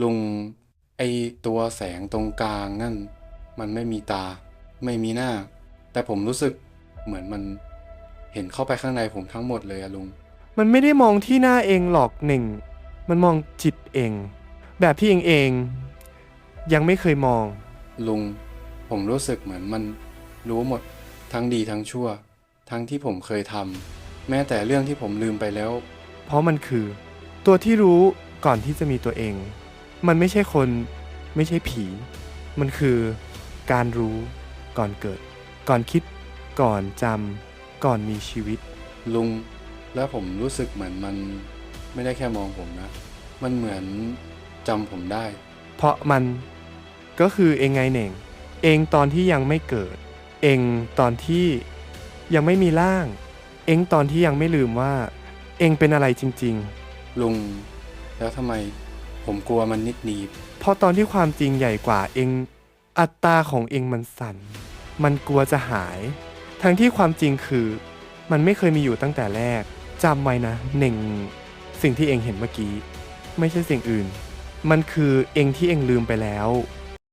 ลุงไอตัวแสงตรงกลางนั่น มันไม่มีตา ไม่มีหน้า แต่ผมรู้สึกเหมือนมันเห็นเข้าไปข้างในผมทั้งหมดเลยอะลุง มันไม่ได้มองที่หน้าเองหรอกหนึ่ง มันมองจิตเอง แบบที่เองเอง ยังไม่เคยมอง ลุง ผมรู้สึกเหมือนมันรู้หมดทั้งดีทั้งชั่ว ทั้งที่ผมเคยทำแม้แต่เรื่องที่ผมลืมไปแล้ว เพราะมันคือ ตัวที่รู้ก่อนที่จะมีตัวเอง มันไม่ใช่คนไม่ใช่ผี มันคือการรู้ก่อนเกิด ก่อนคิด ก่อนจำ ก่อนมีชีวิต ลุง แล้วผมรู้สึกเหมือนมันไม่ได้แค่มองผมนะ มันเหมือนจำผมได้ เพราะมันก็คือเองไงเหน่ง เองตอนที่ยังไม่เกิด เองตอนที่ยังไม่มีร่าง เองตอนที่ยังไม่ลืมว่า เองเป็นอะไรจริงลุง แล้วทำไม ผมกลัวมันนิดนีบ เพราะตอนที่ความจริงใหญ่กว่าเอง อัตราของเองมันสั่น มันกลัวจะหาย ทั้งที่ความจริงคือ มันไม่เคยมีอยู่ตั้งแต่แรกจำไว้นะเน่งสิ่งที่เองเห็นเมื่อกี้ ไม่ใช่สิ่งอื่น มันคือเองที่เองลืมไปแล้ว